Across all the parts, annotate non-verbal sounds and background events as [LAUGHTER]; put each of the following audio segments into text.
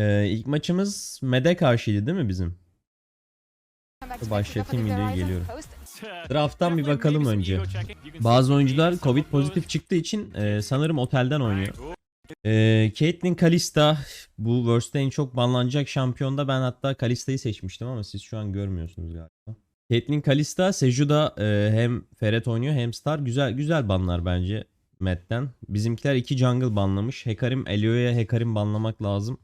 Ee, ilk maçımız Med'e karşıydı değil mi bizim? Başlatayım videoyu geliyorum. Draft'tan bir bakalım önce. Bazı oyuncular Covid pozitif çıktığı için e, sanırım otelden oynuyor. E, Caitlyn Kalista bu Worst'te en çok banlanacak şampiyonda ben hatta Kalista'yı seçmiştim ama siz şu an görmüyorsunuz galiba. Caitlyn Kalista, Seju'da e, hem Ferret oynuyor hem Star. Güzel güzel banlar bence Matt'ten. Bizimkiler iki jungle banlamış. Hekarim, Elio'ya Hekarim banlamak lazım.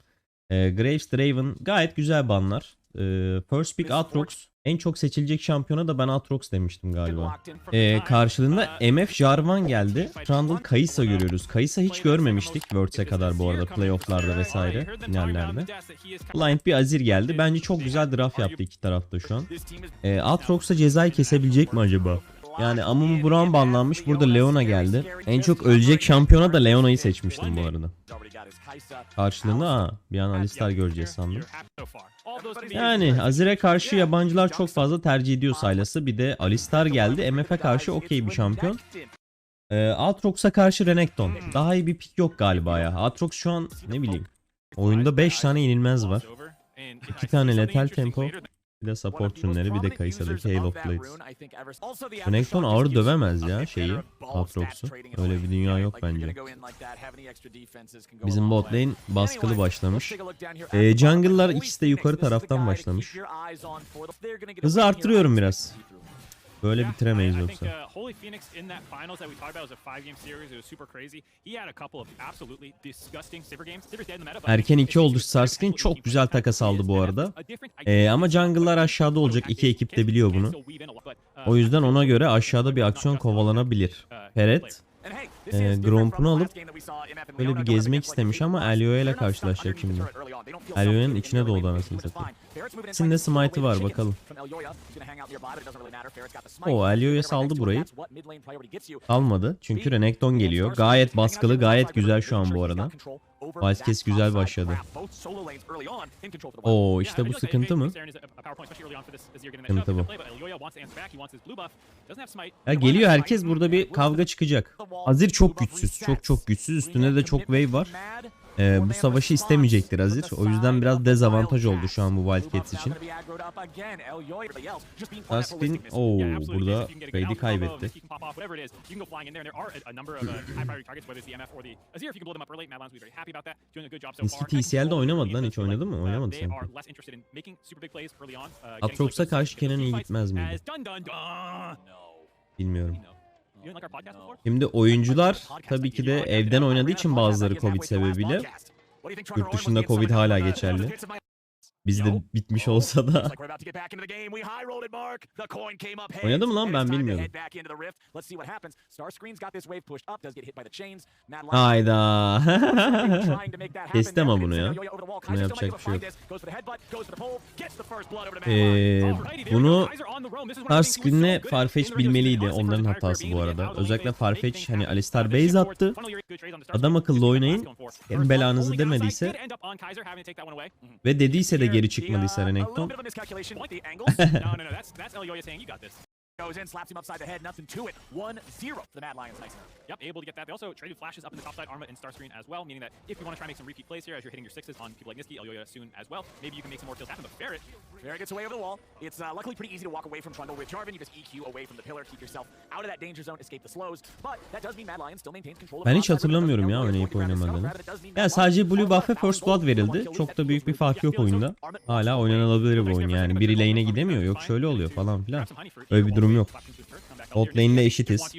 E, Graves, Draven gayet güzel banlar. E, first pick Aatrox. En çok seçilecek şampiyona da ben Aatrox demiştim galiba. Ee, karşılığında MF Jarvan geldi. Trundle Kaysa görüyoruz. Kaysa hiç görmemiştik Worlds'e kadar bu arada playofflarda vesaire finallerde. Blind bir Azir geldi. Bence çok güzel draft yaptı iki tarafta şu an. Ee, Aatrox'a cezayı kesebilecek mi acaba? Yani Amumu Brown banlanmış. Burada Leona geldi. En çok ölecek şampiyona da Leona'yı seçmiştim bu arada. Karşılığında ha, bir an Alistar göreceğiz sandım. Yani Azir'e karşı yabancılar çok fazla tercih ediyor Sylas'ı. Bir de Alistar geldi. MF'e karşı okey bir şampiyon. Ee, Aatrox'a karşı Renekton. Daha iyi bir pick yok galiba ya. Aatrox şu an ne bileyim. Oyunda 5 tane yenilmez var. 2 tane lethal tempo. Bir de support ürünleri bir de Kaysa'daki Hail of Blades. Renekton ağır dövemez ya şeyi. Aatrox'u. Öyle bir dünya yok bence. Bizim bot lane baskılı başlamış. Ee, jungle'lar ikisi de yukarı taraftan başlamış. Hızı arttırıyorum biraz. Böyle bitiremeyiz yoksa. Holy Phoenix in that finals that we talked about was a five game series. It was super crazy. He had a couple of absolutely disgusting Sivir games. Sivir's dead in the meta. Erken it's 2 oldu fast. Çok güzel takas aldı bu arada. Ee, ama jungle'lar aşağıda olacak. İki ekip de biliyor bunu. O yüzden ona göre aşağıda bir aksiyon kovalanabilir. Peret e, Gromp'unu alıp böyle bir gezmek istemiş ama Elio'ya ile karşılaşacak şimdi. Elio'nun içine doğdu anasını satayım. İkisinin de smite'ı var bakalım. O Elio'ya saldı burayı. Almadı çünkü Renekton geliyor. Gayet baskılı gayet güzel şu an bu arada. Wildcats güzel başladı. Oo işte bu sıkıntı mı? Sıkıntı bu. Ya geliyor herkes burada bir kavga çıkacak. Azir çok güçsüz. Çok çok güçsüz. Üstünde de çok wave var. Ee, bu savaşı istemeyecektir Azir. O yüzden biraz dezavantaj oldu şu an bu Wildcats için. Starscreen ooo burada trade'i kaybetti. Niski TCL'de oynamadı lan hiç oynadı mı? Oynamadı sanki. Aatrox'a karşı Kenan iyi gitmez miydi? Bilmiyorum. Şimdi oyuncular tabii ki de evden oynadığı için bazıları Covid sebebiyle yurt dışında Covid hala geçerli. Bizde bitmiş olsa da. Oynadı mı lan? Ben bilmiyordum. Hayda. [LAUGHS] Kesti ama bunu ya. Buna yapacak bir şey yok. Ee, bunu Starscreen'le Farfetch bilmeliydi. Onların hatası bu arada. Özellikle Farfetch hani Alistar base attı. Adam akıllı oynayın. Hem belanızı demediyse ve dediyse de geri çıkmadıysa Renekton. [LAUGHS] Goes in, slaps him upside the head, nothing to it. 1-0 for the Mad Lions. Nice. Yep, able to get that. They also traded flashes up in the top side, Arma and Starscreen as well, meaning that if you want to try and make some repeat plays here as you're hitting your sixes on people like Niski, Elyoya soon as well, maybe you can make some more kills happen. But Ferret, Ferret gets away over the wall. It's uh, luckily pretty easy to walk away from Trundle with Jarvan. You just EQ away from the pillar, keep yourself out of that danger zone, escape the slows. But that does mean Mad Lions still maintains control of Ben the hiç hatırlamıyorum ya oynayıp oynamadığını. around, but it does mean Ya Mad sadece Lions Blue still Buff ve have First Blood verildi. Çok da büyük bir fark yok oyunda. Hala oynanabilir bu oyun yani. Biri lane'e gidemiyor. Yok şöyle oluyor falan filan. Öyle bir durum yok. Bot eşitiz.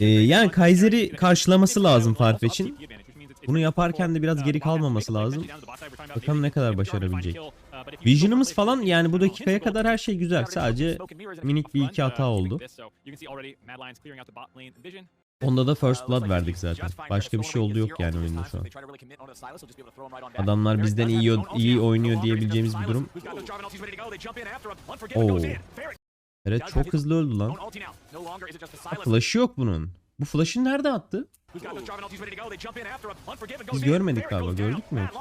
Ee, yani Kaiser'i karşılaması lazım Farfetch'in. Bunu yaparken de biraz geri kalmaması lazım. Bakalım ne kadar başarabilecek. Vision'ımız falan yani bu dakikaya kadar her şey güzel. Sadece minik bir iki hata oldu. Onda da First Blood verdik zaten. Başka bir şey oldu yok yani oyunda şu an. Adamlar bizden iyi iyi oynuyor diyebileceğimiz bir durum. Oo. Evet çok hızlı öldü lan. Flash'ı yok bunun. Bu flash'ı nerede attı? Biz görmedik galiba. Gördük mü yoksa?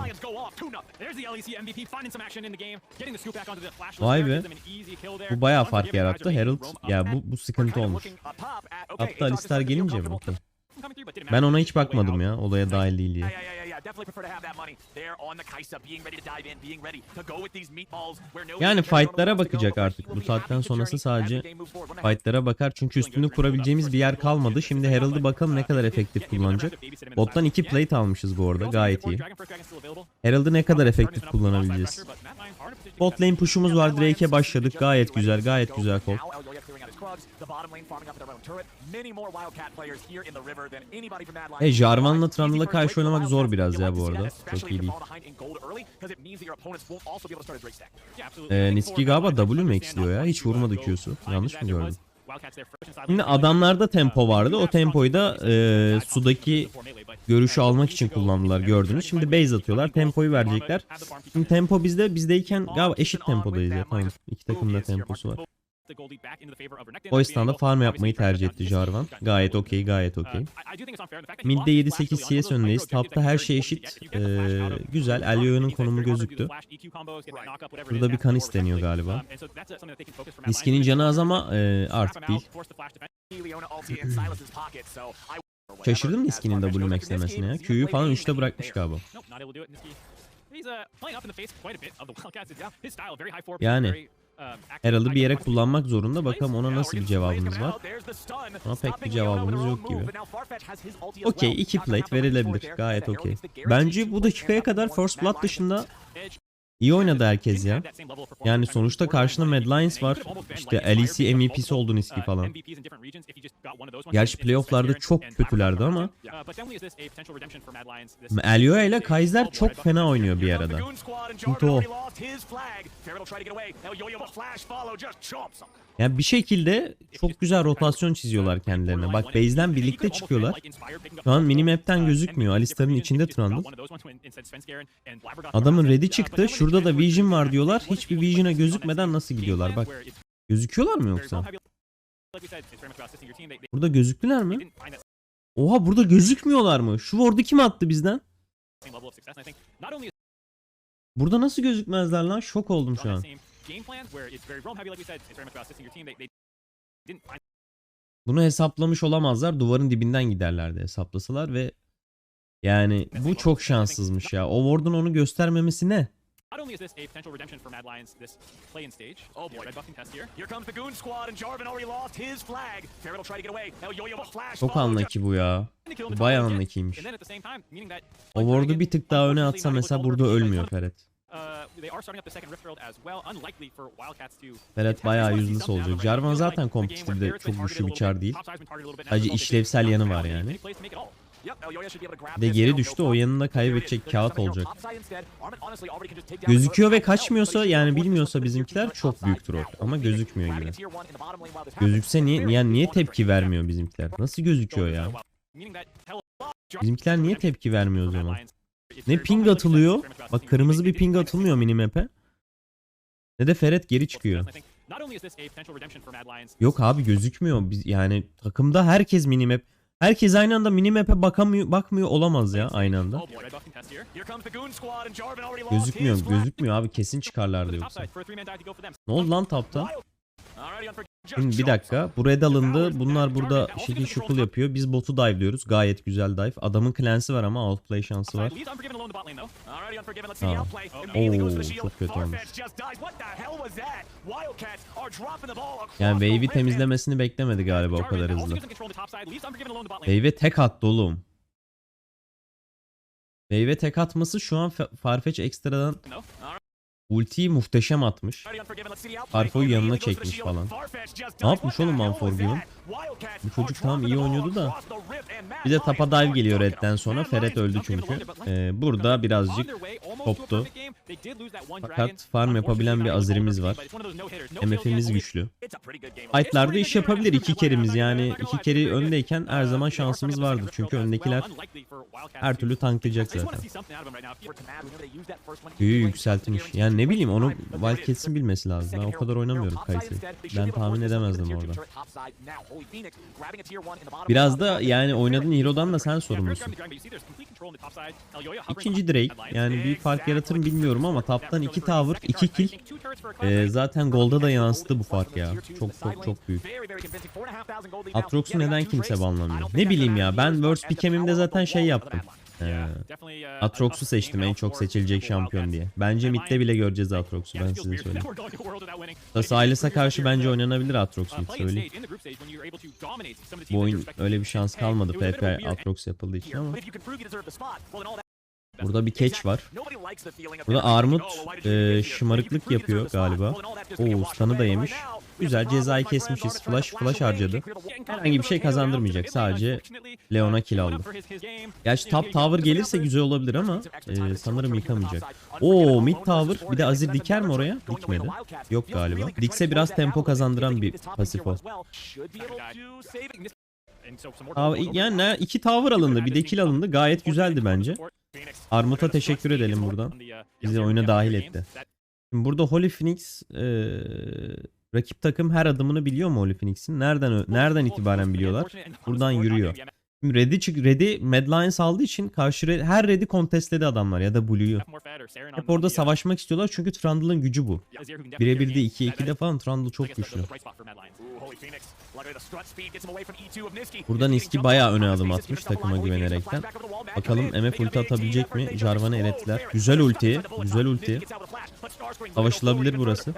Vay be. Bu bayağı fark yarattı. Herald ya bu bu sıkıntı olmuş. Hatta Alistar gelince mi? Ben ona hiç bakmadım ya. Olaya dahil değil diye. Yani fightlara bakacak artık. Bu saatten sonrası sadece Fightlara bakar çünkü üstünü kurabileceğimiz bir yer kalmadı. Şimdi Herald'ı bakalım ne kadar efektif kullanacak. Bottan 2 plate almışız bu arada gayet iyi. Herald'ı ne kadar efektif kullanabileceğiz. Bot lane push'umuz var. Drake'e başladık. Gayet güzel, gayet güzel kol. E, Jarvan'la Trundle'a karşı oynamak zor biraz ya bu arada. Çok iyi değil. Ee, Niski galiba W mu eksiliyor ya? Hiç vurmadı Q'su. Yanlış mı gördüm? Şimdi adamlarda tempo vardı. O tempoyu da e, sudaki görüşü almak için kullandılar gördünüz. Şimdi base atıyorlar. Tempoyu verecekler. Şimdi tempo bizde bizdeyken galiba eşit tempodayız ya. Tamam. İki takımın da temposu var. O esnada farm yapmayı tercih etti Jarvan. Gayet okey, gayet okey. Mid'de 7-8 CS önündeyiz. Tapta her şey eşit. Ee, güzel. Elio'nun konumu gözüktü. Burada bir kan isteniyor galiba. Niski'nin canı az ama e, artık değil. Şaşırdım Niski'nin W max demesine ya. Q'yu falan 3'te bırakmış galiba. Yani Herald'ı bir yere kullanmak zorunda. Bakalım ona nasıl bir cevabımız var. Ama pek bir cevabımız yok gibi. Okey 2 plate verilebilir. Gayet okey. Bence bu dakikaya kadar First Blood dışında iyi oynadı herkes ya. Yani sonuçta karşında Mad Lions var. İşte LEC MVP'si oldu Niski falan. Gerçi playoff'larda çok kötülerdi ama Elioa ile Kaiser çok fena oynuyor bir arada. Sıkıntı o. Yani bir şekilde çok güzel rotasyon çiziyorlar kendilerine. Bak base'den birlikte çıkıyorlar. Şu an minimap'ten gözükmüyor. Alistar'ın içinde Trundle. Adamın red'i çıktı. Şurada da Vision var diyorlar. Hiçbir Vision'a gözükmeden nasıl gidiyorlar? Bak. Gözüküyorlar mı yoksa? Burada gözüktüler mi? Oha burada gözükmüyorlar mı? Şu ward'u kim attı bizden? Burada nasıl gözükmezler lan? Şok oldum şu an. Bunu hesaplamış olamazlar. Duvarın dibinden giderlerdi hesaplasalar ve yani bu çok şanssızmış ya. O ward'un onu göstermemesi ne? Not only is this a potential redemption for Mad Lions this play-in stage, Oh the boy. red buffing test here. Here comes the Goon Squad, and Jarvan already lost his flag. Ferret will try to get away. Now Yo-Yo will flash. Çok unlucky bu ya. Bayağı that O ward'u bir tık daha öne atsa mesela burada ölmüyor Ferret. Uh, they are starting up the second Rift Herald as well. Unlikely for Wildcats to Ferret bayağı useless olacak. Jarvan zaten kompetitifde çok güçlü bir çar değil. Sadece işlevsel yanı var yani. De geri düştü o yanında kaybedecek kağıt olacak. Gözüküyor ve kaçmıyorsa yani bilmiyorsa bizimkiler çok büyük troll. Ama gözükmüyor gibi. Gözükse niye, yani niye tepki vermiyor bizimkiler? Nasıl gözüküyor ya? Bizimkiler niye tepki vermiyor o zaman? Ne ping atılıyor? Bak kırmızı bir ping atılmıyor minimap'e. Ne de Ferret geri çıkıyor. Yok abi gözükmüyor. Biz yani takımda herkes minimap. Herkes aynı anda minimap'e bakamıyor, bakmıyor olamaz ya aynı anda. Gözükmüyor, gözükmüyor abi kesin çıkarlardı yoksa. Ne oldu lan tapta? Şimdi bir dakika. Bu red alındı. Bunlar burada şekil şukul yapıyor. Biz botu dive'liyoruz. Gayet güzel dive. Adamın clansı var ama outplay şansı var. Aa. Oo, çok kötü olmuş. Yani wave'i temizlemesini beklemedi galiba o kadar hızlı. Wave'e tek attı oğlum. Wave'e tek atması şu an Fa- Farfetch ekstradan ultiyi muhteşem atmış. Farfo'yu yanına çekmiş falan. Ne yapmış oğlum Unforgiven? Bu çocuk tamam iyi oynuyordu da. Bir de tapa dive geliyor redden sonra. Ferret öldü çünkü. Ee, burada birazcık koptu. Fakat farm yapabilen bir Azir'imiz var. MF'imiz güçlü. Fight'larda iş yapabilir iki kerimiz yani iki keri öndeyken her zaman şansımız vardır. Çünkü öndekiler her türlü tanklayacak zaten. Büyü yükseltmiş. Yani ne bileyim onu Wildcats'in bilmesi lazım. Ben o kadar oynamıyorum Kayse'yi. Ben tahmin edemezdim orada. Biraz da yani oynadığın hero'dan da sen sorumlusun. İkinci Drake. Yani bir fark yaratır mı bilmiyorum ama taptan 2 tower 2 kill. Ee, zaten Gold'a da yansıdı bu fark ya. Çok çok çok büyük. Atrox'u neden kimse banlamıyor? Ne bileyim ya ben Worst Pikem'imde zaten şey yaptım. [LAUGHS] Uh, Atrox'u seçtim en çok seçilecek şampiyon diye. Bence midde bile göreceğiz Atrox'u ben size söyleyeyim. Da Silas'a karşı bence oynanabilir uh, Atrox mid play söyleyeyim. Bu oyun öyle bir şans kalmadı PP Atrox yapıldığı için ama. [LAUGHS] Burada bir catch var. Burada Armut "Oh, e, this here?" şımarıklık yapıyor galiba. Oo stun'ı da yemiş. Güzel cezayı kesmişiz. Flash flash harcadı. Herhangi bir şey kazandırmayacak. Sadece Leon'a kill aldı. Gerçi top tower gelirse güzel olabilir ama e, sanırım yıkamayacak. Oo mid tower bir de Azir diker mi oraya? Dikmedi. Yok galiba. Dikse biraz tempo kazandıran bir pasif o. Yani iki tower alındı bir de kill alındı gayet güzeldi bence. Armut'a teşekkür edelim buradan. Bizi oyuna dahil etti. Şimdi burada Holy Phoenix e, rakip takım her adımını biliyor mu Holy Phoenix'in? Nereden nereden itibaren biliyorlar? Buradan yürüyor. Red'i çık Red'i Mad Lions aldığı için karşı Red- her Red'i contestledi adamlar ya da Blue'yu. Hep orada savaşmak istiyorlar çünkü Trundle'ın gücü bu. Birebir de 2-2'de falan Trundle çok güçlü. Burada Niski bayağı öne adım atmış takıma güvenerekten. Bakalım MF ulti atabilecek mi? Jarvan'ı elettiler. Güzel ulti. Güzel ulti. Savaşılabilir burası.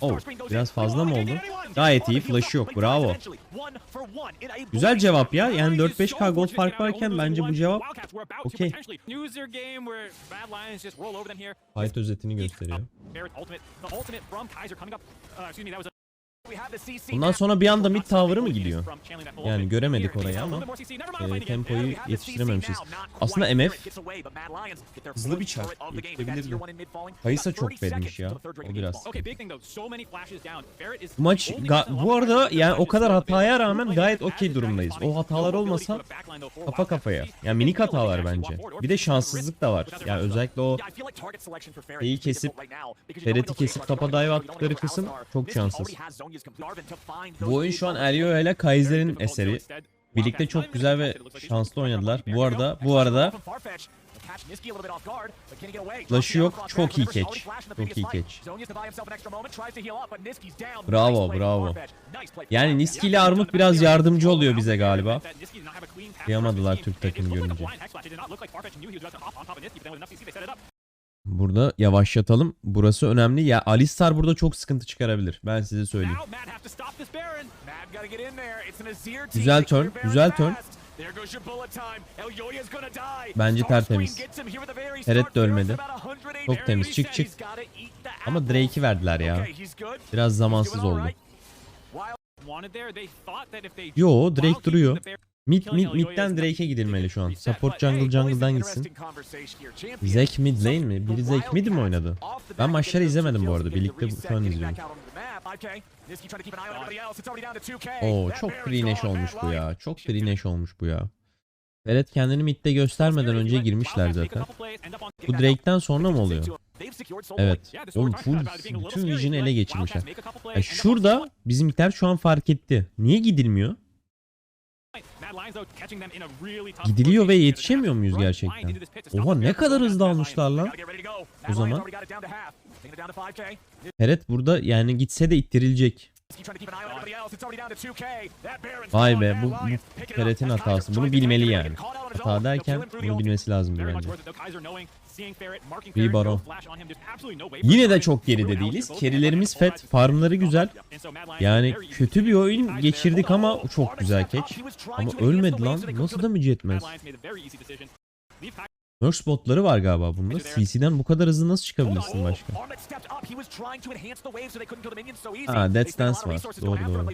Oh, biraz fazla mı oldu? Gayet iyi. Flash'ı yok. Bravo. Güzel cevap ya. Yani 4-5k gold fark varken bence bu cevap okey. Fight özetini gösteriyor. Bundan sonra bir anda mid tower'ı mı gidiyor? Yani göremedik orayı ama e, tempoyu yetiştirememişiz. Aslında MF hızlı bir çarp. Yetişebilirdi. Kayısa çok vermiş ya. O biraz. Bu maç bu arada yani o kadar hataya rağmen gayet okey durumdayız. O hatalar olmasa kafa kafaya. Yani minik hatalar bence. Bir de şanssızlık da var. Yani özellikle o şeyi kesip Ferit'i kesip topa dive attıkları kısım çok şanssız. Bu oyun şu an Elio ile Kaiser'in eseri. Birlikte çok güzel ve şanslı oynadılar. Bu arada bu arada Flash'ı yok. Çok iyi catch. Çok iyi catch. Bravo, bravo. Yani Niski ile Armut biraz yardımcı oluyor bize galiba. Kıyamadılar Türk takımı görünce. Burada yavaşlatalım. Burası önemli. Ya Alistar burada çok sıkıntı çıkarabilir. Ben size söyleyeyim. Güzel turn, güzel turn. Bence tertemiz. Teret de ölmedi. Çok temiz. Çık çık. Ama Drake'i verdiler ya. Biraz zamansız oldu. Yo Drake duruyor. Mid mid midden Drake'e gidilmeli şu an. Support jungle jungle'dan gitsin. Zek mid lane mi? Biri Zek mid mi oynadı? Ben maçları izlemedim bu arada. Birlikte şu an izliyorum. Oo çok free neş olmuş bu ya. Çok free neş olmuş bu ya. Feret kendini midde göstermeden önce girmişler zaten. Bu Drake'den sonra mı oluyor? Evet. Oğlum full bütün vision'ı ele geçirmişler. Ya şurada bizimkiler şu an fark etti. Niye gidilmiyor? Gidiliyor ve yetişemiyor muyuz gerçekten? Oha ne kadar hızlı almışlar lan. O zaman. Feret burada yani gitse de ittirilecek. Vay be bu, bu Feret'in hatası. Bunu bilmeli yani. Hata derken bunu bilmesi lazım bence. Bir baron. Yine de çok geride değiliz. Kerilerimiz fet, farmları güzel. Yani kötü bir oyun geçirdik ama çok güzel catch. Ama ölmedi lan. Nasıl damage etmez? Nurse botları var galiba bunda. CC'den bu kadar hızlı nasıl çıkabilirsin başka? Ha, Death Dance var. Doğru, doğru.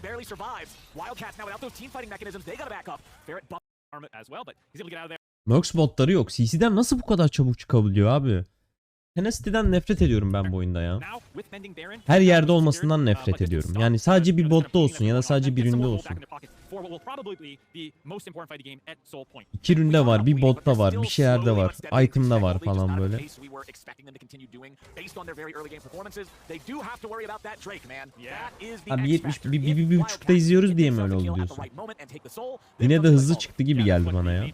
Nurse botları yok. CC'den nasıl bu kadar çabuk çıkabiliyor abi? Tenacity'den nefret ediyorum ben bu oyunda ya. Her yerde olmasından nefret ediyorum. Yani sadece bir botta olsun ya da sadece bir üründe olsun. İki üründe var, bir botta var, bir şeylerde var, item'da var falan böyle. Abi 70, bir, bir, bir, bir buçukta izliyoruz diye mi öyle oldu diyorsun? Yine de hızlı çıktı gibi geldi bana ya.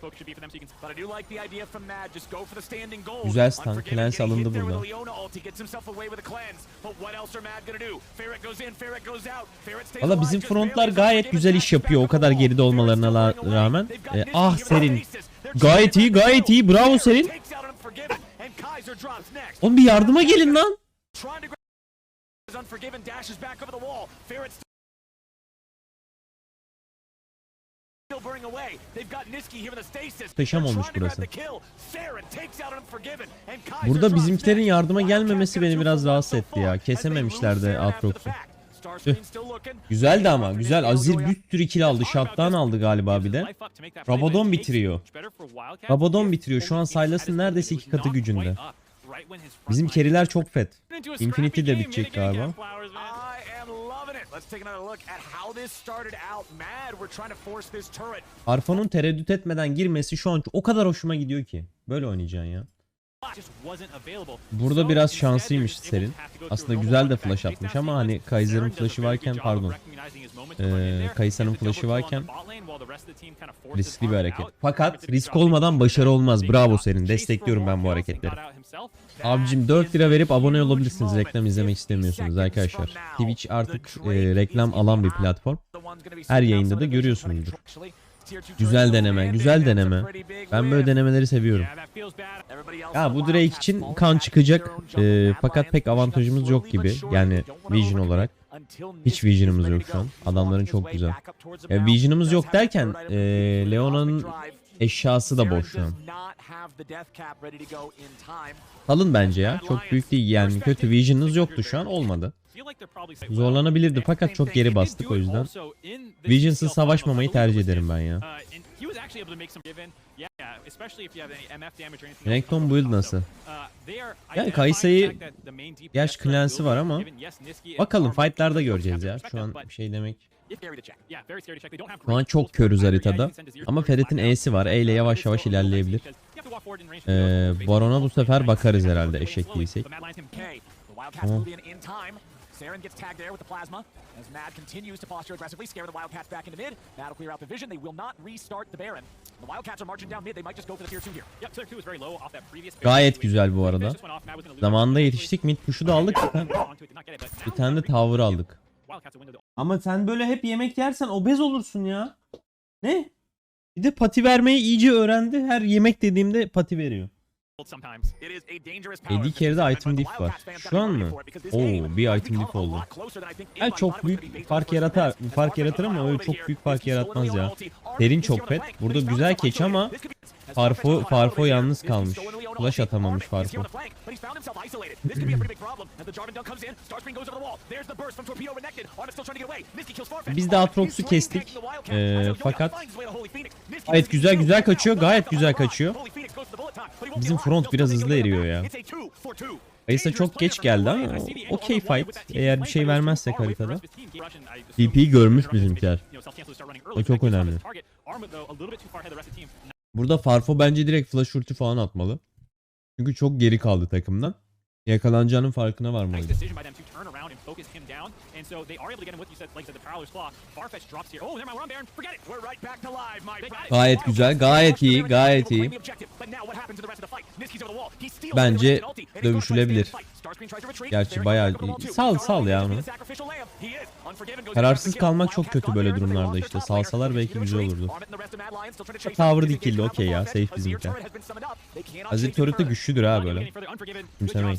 Güzel stun. Cleanse. Alındı burada. Valla bizim frontlar gayet güzel iş yapıyor o kadar geride olmalarına la- rağmen. E, ah Serin. Gayet iyi gayet iyi bravo Serin. Oğlum bir yardıma gelin lan. Muhteşem olmuş burası. Burada bizimkilerin yardıma gelmemesi beni biraz rahatsız etti ya. far as Güzeldi ama güzel. Azir bir sürü kill aldı. Shot'tan aldı galiba bir de. Rabadon bitiriyor. Rabadon bitiriyor. Şu an Sylas'ın neredeyse iki katı gücünde. Bizim keriler çok fet. Infinity de bitecek galiba. Arfan'ın tereddüt etmeden girmesi şu an o kadar hoşuma gidiyor ki. Böyle oynayacaksın ya. Burada biraz şanslıymış Serin. Aslında güzel de flash atmış ama hani Kaiser'ın flash'ı varken pardon. Ee, Kayısa'nın flash'ı varken riskli bir hareket. Fakat risk olmadan başarı olmaz. Bravo Serin. Destekliyorum ben bu hareketleri. Abicim 4 lira verip abone olabilirsiniz reklam izlemek istemiyorsunuz arkadaşlar. Twitch artık e, reklam alan bir platform. Her yayında da görüyorsunuzdur. Güzel deneme, güzel deneme. Ben böyle denemeleri seviyorum. Ya bu Drake için kan çıkacak e, fakat pek avantajımız yok gibi. Yani vision olarak. Hiç vision'ımız yok şu an. Adamların çok güzel. Ya vision'ımız yok derken e, Leona'nın eşyası da boş şu an. Alın bence ya. Çok büyük değil yani. Kötü vision'ınız yoktu şu an. Olmadı. Zorlanabilirdi fakat çok geri bastık o yüzden. Visions'ız savaşmamayı tercih ederim ben ya. Renekton build nasıl? Yani Kaysa'yı Yaş clansı var ama bakalım fightlarda göreceğiz ya. Şu an bir şey demek. Şu an çok körüz haritada. Ama Ferit'in E'si var. E ile yavaş yavaş ilerleyebilir. Ee, Baron'a bu sefer bakarız herhalde eşek değilsek. Tamam. Saren gets tagged there with the plasma as Mad continues to posture aggressively, scare the Wildcats back into mid. Mad will clear out the vision. They will not restart the Baron. The Wildcats are marching down mid. They might just go for the tier 2 here. Gayet güzel bu arada. Zamanında yetiştik. Mid push'u da aldık. [LAUGHS] Bir tane de tower aldık. Ama sen böyle hep yemek yersen obez olursun ya. Ne? Bir de pati vermeyi iyice öğrendi. Her yemek dediğimde pati veriyor. Eddie Carey'de item diff var. Şu an mı? Oo, bir item diff oldu. Ya çok büyük fark yaratar, fark yaratır ama öyle çok büyük fark yaratmaz ya. Terin çok pet. Burada güzel keç ama Farfo, Farfo yalnız kalmış. Flash atamamış Farfo. Biz de Aatrox'u kestik. Ee, fakat gayet güzel güzel kaçıyor. Gayet güzel kaçıyor. Bizim front biraz hızlı eriyor ya. Kayısa çok geç geldi ama okey fight. Eğer bir şey vermezsek haritada. TP'yi görmüş bizimkiler. O çok önemli. Burada Farfo bence direkt flash ulti falan atmalı. Çünkü çok geri kaldı takımdan. Yakalanacağının farkına varmalıydı. And so they are able to get him with you said like said the Prowler's Claw. Farfetch drops here. Oh, never mind, we're on Baron. Forget it. We're right back to live, my. Gayet güzel, gayet iyi, gayet iyi. Bence dövüşülebilir. Gerçi bayağı iyi. Sal sal ya onu. Kararsız kalmak çok kötü böyle durumlarda işte. Salsalar belki güzel olurdu. Tower dikildi okey ya. Safe bizimkiler. Azir turret de güçlüdür ha böyle. Kimsemeyin.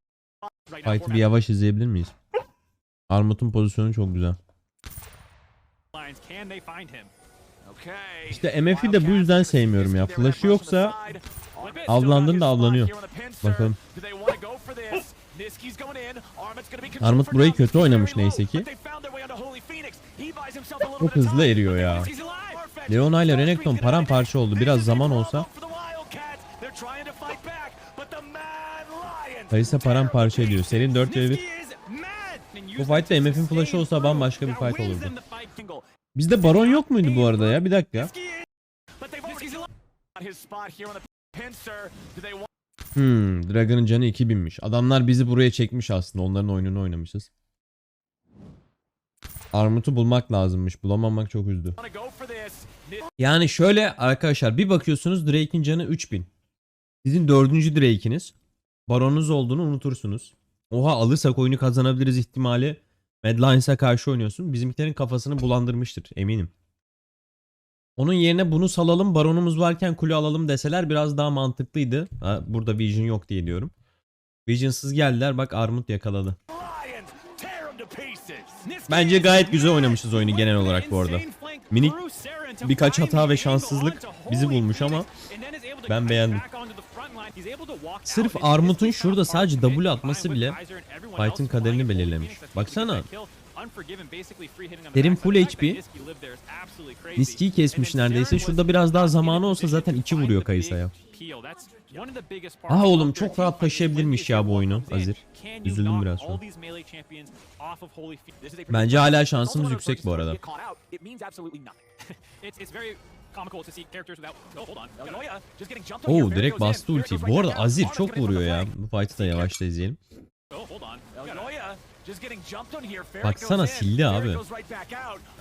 Fight'ı bir yavaş izleyebilir miyiz? Armut'un pozisyonu çok güzel. İşte MF'i de bu yüzden sevmiyorum ya. Flash'ı yoksa avlandığında avlanıyor. Bakalım. Armut burayı kötü oynamış neyse ki. Çok hızlı eriyor ya. Leona ile Renekton paramparça oldu. Biraz zaman olsa Kayısa paramparça ediyor. Senin 4 ve 1. Bu fight'ta MF'in flash'ı olsa bambaşka bir fight olurdu. Bizde Baron yok muydu bu arada ya? Bir dakika. Hmm, Dragon'ın canı 2000'miş. Adamlar bizi buraya çekmiş aslında. Onların oyununu oynamışız. Armut'u bulmak lazımmış. Bulamamak çok üzdü. Yani şöyle arkadaşlar bir bakıyorsunuz Drake'in canı 3000. Sizin dördüncü Drake'iniz. Baronunuz olduğunu unutursunuz. Oha alırsak oyunu kazanabiliriz ihtimali. Mad Lions'a karşı oynuyorsun. Bizimkilerin kafasını bulandırmıştır eminim. Onun yerine bunu salalım baronumuz varken kule alalım deseler biraz daha mantıklıydı. Ha, burada Vision yok diye diyorum. Vision'sız geldiler bak Armut yakaladı. Bence gayet güzel oynamışız oyunu genel olarak bu arada. Minik birkaç hata ve şanssızlık bizi bulmuş ama ben beğendim. Sırf Armut'un şurada sadece W atması bile fight'ın kaderini belirlemiş. Baksana. Terim full HP. Niski'yi kesmiş neredeyse. Şurada biraz daha zamanı olsa zaten iki vuruyor Kayısa'ya. Ah oğlum çok rahat taşıyabilirmiş ya bu oyunu Azir. Üzüldüm biraz şu an. Bence hala şansımız yüksek bu arada. [LAUGHS] Oh, hold on. Elnoya just getting jumped on here. Oo Ferret direkt bastı ultiyi. Bu arada. Azir Armut çok vuruyor ya. Bu fight'ı da yavaşta izleyelim. Oh, Baksana sildi abi.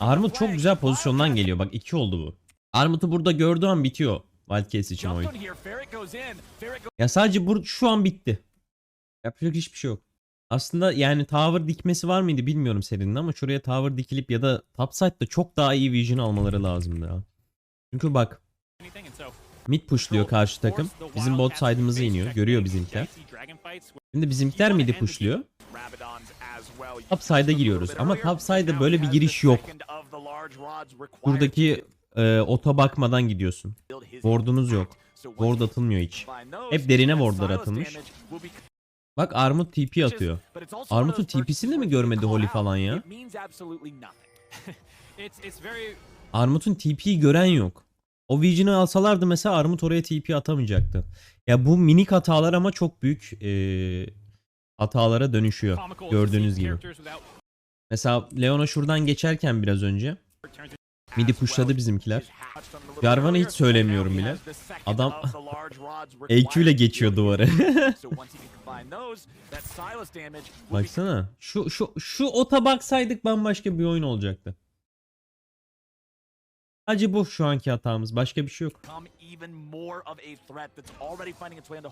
Armut çok güzel pozisyondan geliyor. Bak 2 oldu bu. Armut'u burada gördüğü an bitiyor. Wildcats için oyun. Ya sadece bu şu an bitti. Yapacak hiçbir şey yok. Aslında yani tower dikmesi var mıydı bilmiyorum serinin ama şuraya tower dikilip ya da topside'da çok daha iyi vision almaları lazımdı ya. Çünkü bak mid pushluyor karşı takım. Bizim bot side'ımıza iniyor. Görüyor bizimkiler. Şimdi bizimkiler midi pushluyor. Top side'a giriyoruz ama top side'a böyle bir giriş yok. Buradaki e, ota bakmadan gidiyorsun. Ward'unuz yok. Ward atılmıyor hiç. Hep derine wardlar atılmış. Bak Armut TP atıyor. Armut'un TP'sini mi görmedi Holly falan ya? [LAUGHS] Armut'un TP'yi gören yok. O Vision'ı alsalardı mesela Armut oraya TP atamayacaktı. Ya bu minik hatalar ama çok büyük e, hatalara dönüşüyor. Gördüğünüz gibi. Mesela Leona şuradan geçerken biraz önce midi pushladı bizimkiler. Jarvan'ı hiç söylemiyorum bile. Adam [LAUGHS] EQ ile geçiyor duvarı. [LAUGHS] Baksana. Şu şu şu ota baksaydık bambaşka bir oyun olacaktı. Sadece bu şu anki hatamız. Başka bir şey yok.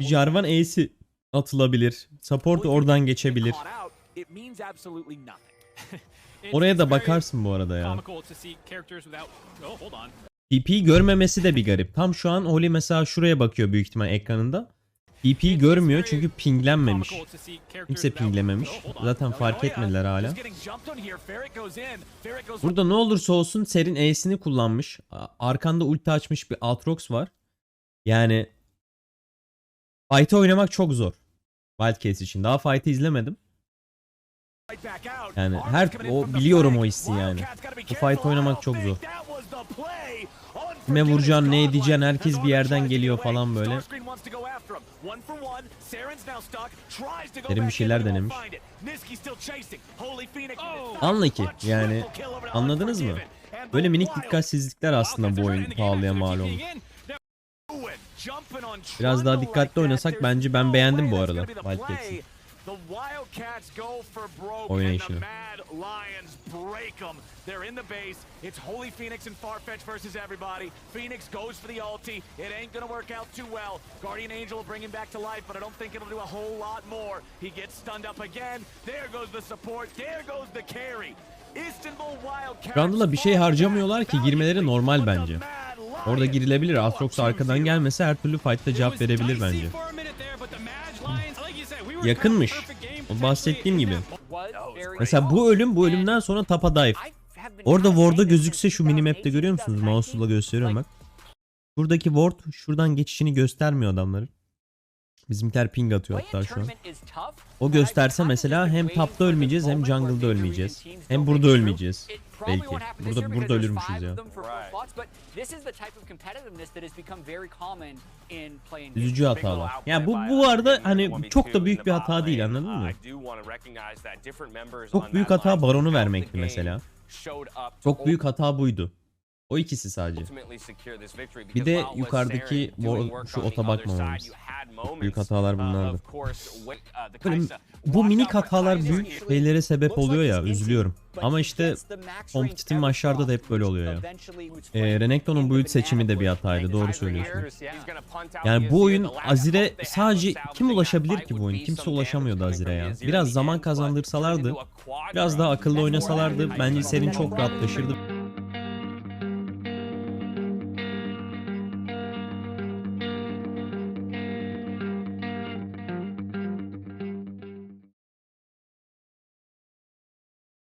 Jarvan E'si atılabilir. Support oradan geçebilir. [LAUGHS] Oraya da bakarsın bu arada ya. without Oh, görmemesi de bir garip. Tam şu an Holly mesela şuraya bakıyor büyük ihtimal ekranında. TP'yi görmüyor çünkü pinglenmemiş. Kimse pinglememiş. Oh. Zaten fark etmediler hala. Burada ne olursa olsun Ser'in E'sini kullanmış. Arkanda ulti açmış bir Aatrox var. Yani Fight'ı oynamak çok zor. Wildcats için. Daha fight'ı izlemedim. Yani her o biliyorum o hissi yani. Bu fight oynamak çok zor. Kime vuracaksın, ne edeceksin, herkes bir yerden geliyor falan böyle. Derin bir şeyler denemiş. Unlucky yani anladınız mı? Böyle minik dikkatsizlikler aslında bu oyun pahalıya mal olmuş. Biraz daha dikkatli oynasak bence ben beğendim bu arada Wildcats'i. Oynayışını. Oynayışını. They're in the base. It's Holy Phoenix and Farfetch versus everybody. Phoenix goes for the ulti. It ain't gonna work out too well. Guardian Angel will bring him back to life, but I don't think it'll do a whole lot more. He gets stunned up again. There goes the support. There goes the carry. Randall'a bir şey harcamıyorlar ki girmeleri normal bence. Lions Orada girilebilir. Aatrox arkadan gelmese her türlü fight'ta cevap verebilir bence. Yakınmış. O bahsettiğim gibi. Mesela bu ölüm bu ölümden sonra tapa dive. Orada ward'a gözükse şu minimap'te görüyor musunuz? Mouse'la gösteriyorum bak. Buradaki ward şuradan geçişini göstermiyor adamların. Bizimkiler ping atıyor hatta şu an. O gösterse mesela hem tapta ölmeyeceğiz hem jungle'da ölmeyeceğiz. Hem burada ölmeyeceğiz. Belki. Burada burada ölürmüşüz ya. Üzücü hatalar. Yani bu bu arada hani çok da büyük bir hata değil anladın mı? Çok büyük hata Baron'u vermekti mesela. Çok büyük hata buydu. O ikisi sadece. Bir de yukarıdaki şu ota bakmamamız. Büyük hatalar uh, bunlardı. uh, Böyle Kai'Sa bu minik hatalar büyük şeylere sebep oluyor ya üzülüyorum. Ama işte kompetitif maçlarda da hep böyle oluyor ya. Ee, Renekton'un bu ult seçimi de bir hataydı doğru söylüyorsun. Yani bu oyun Azir'e sadece kim ulaşabilir ki bu oyun? Kimse ulaşamıyordu Azir'e ya. Biraz zaman kazandırsalardı, biraz daha akıllı oynasalardı bence serin çok rahat taşırdı.